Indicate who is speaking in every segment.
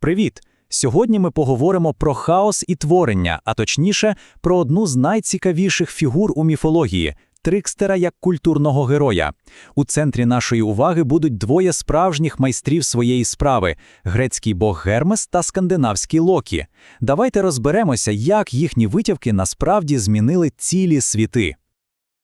Speaker 1: Привіт! Сьогодні ми поговоримо про хаос і творення, а точніше, про одну з найцікавіших фігур у міфології трикстера як культурного героя. У центрі нашої уваги будуть двоє справжніх майстрів своєї справи грецький бог Гермес та скандинавський Локі. Давайте розберемося, як їхні витівки насправді змінили цілі світи.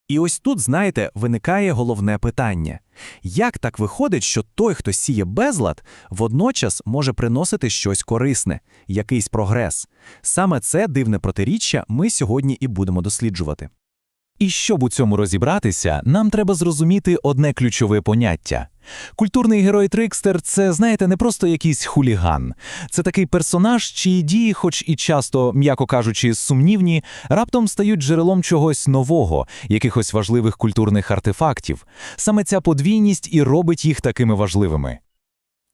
Speaker 2: І ось тут, знаєте, виникає головне питання: як так виходить, що той, хто сіє безлад, водночас може приносити щось корисне, якийсь прогрес? Саме це дивне протиріччя ми сьогодні і будемо досліджувати. І щоб у цьому розібратися, нам треба зрозуміти одне ключове поняття. Культурний герой Трикстер це, знаєте, не просто якийсь хуліган. Це такий персонаж, чиї дії, хоч і часто, м'яко кажучи, сумнівні, раптом стають джерелом чогось нового, якихось важливих культурних артефактів. Саме ця подвійність і робить їх такими важливими.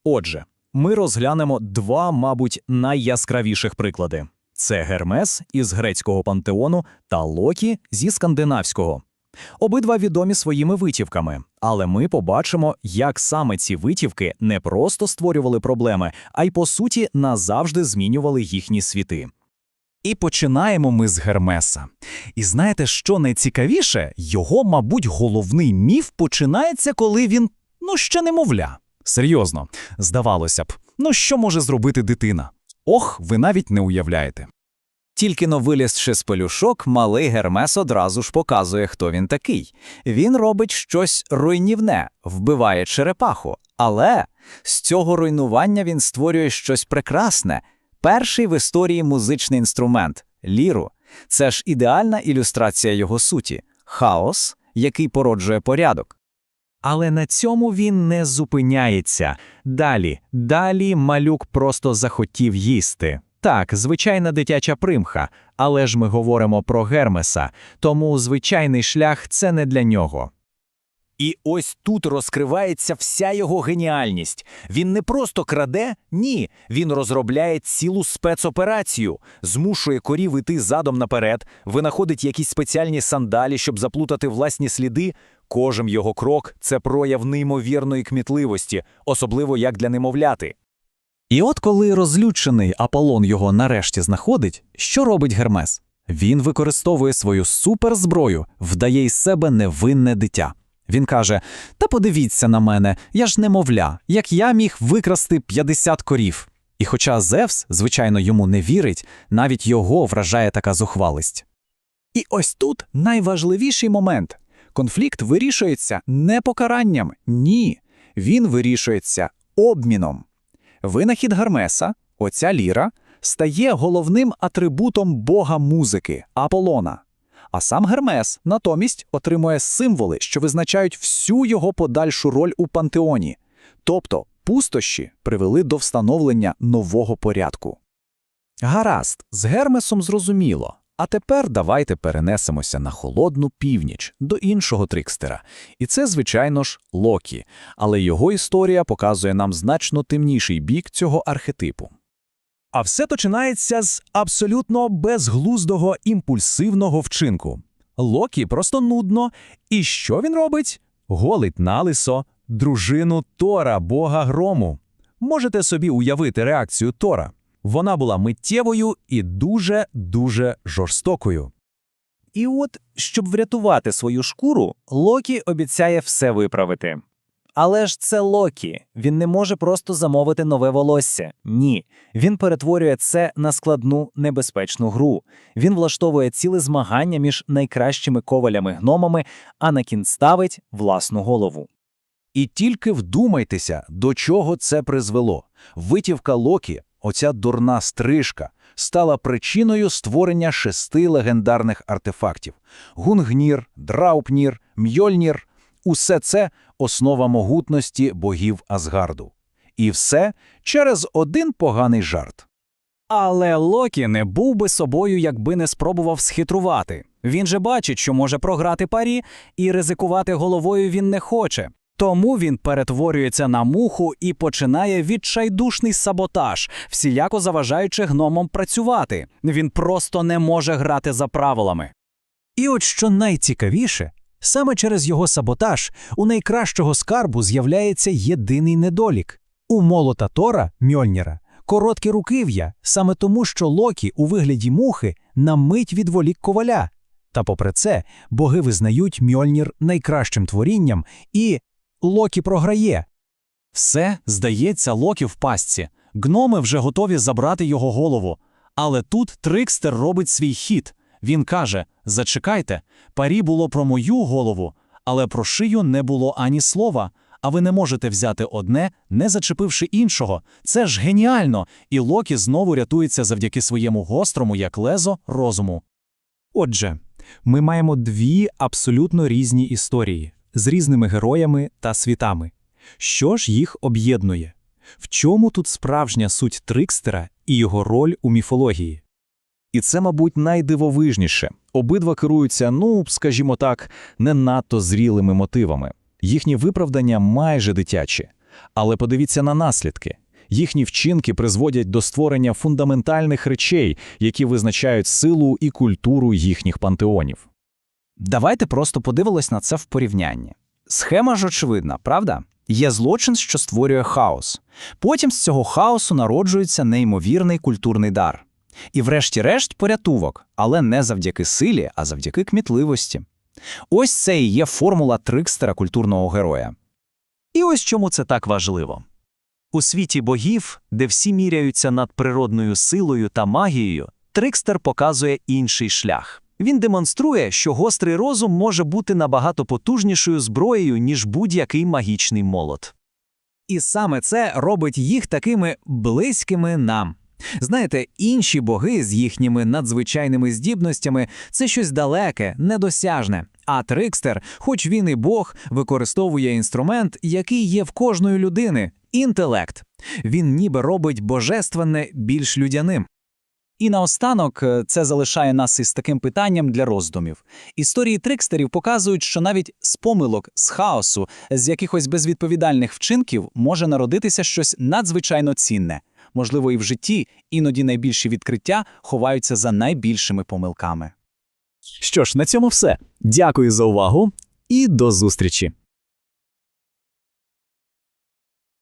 Speaker 1: Отже, ми розглянемо два, мабуть, найяскравіших приклади: це Гермес із грецького пантеону та Локі зі скандинавського. Обидва відомі своїми витівками, але ми побачимо, як саме ці витівки не просто створювали проблеми, а й по суті назавжди змінювали їхні світи.
Speaker 2: І починаємо ми з Гермеса. І знаєте, що найцікавіше? Його, мабуть, головний міф починається, коли він, ну, ще немовля. Серйозно, здавалося б, ну що може зробити дитина? Ох, ви навіть не уявляєте.
Speaker 1: Тільки но вилізши з пелюшок, малий Гермес одразу ж показує, хто він такий. Він робить щось руйнівне, вбиває черепаху. Але з цього руйнування він створює щось прекрасне. Перший в історії музичний інструмент ліру. Це ж ідеальна ілюстрація його суті хаос, який породжує порядок. Але на цьому він не зупиняється. Далі, далі малюк просто захотів їсти. Так, звичайна дитяча примха, але ж ми говоримо про Гермеса, тому звичайний шлях це не для нього. І ось тут розкривається вся його геніальність. Він не просто краде, ні, він розробляє цілу спецоперацію, змушує корів іти задом наперед, винаходить якісь спеціальні сандалі, щоб заплутати власні сліди. Кожен його крок це прояв неймовірної кмітливості, особливо як для немовляти. І от коли розлючений Аполлон його нарешті знаходить, що робить Гермес? Він використовує свою суперзброю, вдає із себе невинне дитя. Він каже: Та подивіться на мене, я ж немовля, як я міг викрасти 50 корів. І хоча Зевс, звичайно, йому не вірить, навіть його вражає така зухвалість. І ось тут найважливіший момент. Конфлікт вирішується не покаранням, ні. Він вирішується обміном. Винахід Гермеса, оця ліра, стає головним атрибутом бога музики Аполлона. А сам Гермес натомість отримує символи, що визначають всю його подальшу роль у пантеоні. Тобто пустощі привели до встановлення нового порядку. Гаразд, з Гермесом зрозуміло. А тепер давайте перенесемося на холодну північ до іншого трикстера. І це, звичайно ж, Локі, але його історія показує нам значно темніший бік цього архетипу.
Speaker 3: А все починається з абсолютно безглуздого імпульсивного вчинку. Локі просто нудно. І що він робить? Голить налисо дружину Тора, бога грому. Можете собі уявити реакцію Тора. Вона була миттєвою і дуже-дуже жорстокою.
Speaker 1: І от, щоб врятувати свою шкуру, Локі обіцяє все виправити. Але ж це Локі. Він не може просто замовити нове волосся. Ні. Він перетворює це на складну небезпечну гру. Він влаштовує ціле змагання між найкращими ковалями гномами, а на кін ставить власну голову.
Speaker 2: І тільки вдумайтеся, до чого це призвело. Витівка Локі, оця дурна стрижка, стала причиною створення шести легендарних артефактів: Гунгнір, Драупнір, Мьольнір. Усе це основа могутності богів Асгарду. І все через один поганий жарт.
Speaker 1: Але Локі не був би собою, якби не спробував схитрувати. Він же бачить, що може програти парі, і ризикувати головою він не хоче. Тому він перетворюється на муху і починає відчайдушний саботаж, всіяко заважаючи гномам працювати. Він просто не може грати за правилами.
Speaker 3: І от що найцікавіше, саме через його саботаж у найкращого скарбу з'являється єдиний недолік. У молота Тора Мьольніра коротке рукив'я, саме тому, що Локі у вигляді мухи на мить відволік коваля. Та попри це, боги визнають Мьольнір найкращим творінням, і Локі програє.
Speaker 2: Все, здається, Локі в пастці. Гноми вже готові забрати його голову. Але тут Трикстер робить свій хід. Він каже: Зачекайте, парі було про мою голову, але про шию не було ані слова. А ви не можете взяти одне, не зачепивши іншого. Це ж геніально! І Локі знову рятується завдяки своєму гострому, як лезо, розуму.
Speaker 3: Отже, ми маємо дві абсолютно різні історії з різними героями та світами. Що ж їх об'єднує? В чому тут справжня суть Трикстера і його роль у міфології?
Speaker 4: І це, мабуть, найдивовижніше. Обидва керуються, ну, скажімо так, не надто зрілими мотивами. Їхні виправдання майже дитячі. Але подивіться на наслідки. Їхні вчинки призводять до створення фундаментальних речей, які визначають силу і культуру їхніх пантеонів.
Speaker 1: Давайте просто подивимось на це в порівнянні. Схема ж очевидна, правда? Є злочин, що створює хаос. Потім з цього хаосу народжується неймовірний культурний дар. І врешті-решт порятувок, але не завдяки силі, а завдяки кмітливості. Ось це і є формула трикстера культурного героя.
Speaker 5: І ось чому це так важливо. У світі богів, де всі міряються над природною силою та магією, Трикстер показує інший шлях. Він демонструє, що гострий розум може бути набагато потужнішою зброєю, ніж будь-який магічний молот.
Speaker 1: І саме це робить їх такими близькими нам. Знаєте, інші боги з їхніми надзвичайними здібностями це щось далеке, недосяжне. А Трикстер, хоч він і Бог, використовує інструмент, який є в кожної людини інтелект. Він ніби робить божественне більш людяним. І наостанок е, це залишає нас із таким питанням для роздумів. Історії трикстерів показують, що навіть з помилок, з хаосу, з якихось безвідповідальних вчинків може народитися щось надзвичайно цінне. Можливо, і в житті іноді найбільші відкриття ховаються за найбільшими помилками.
Speaker 4: Що ж, на цьому все. Дякую за увагу і до зустрічі!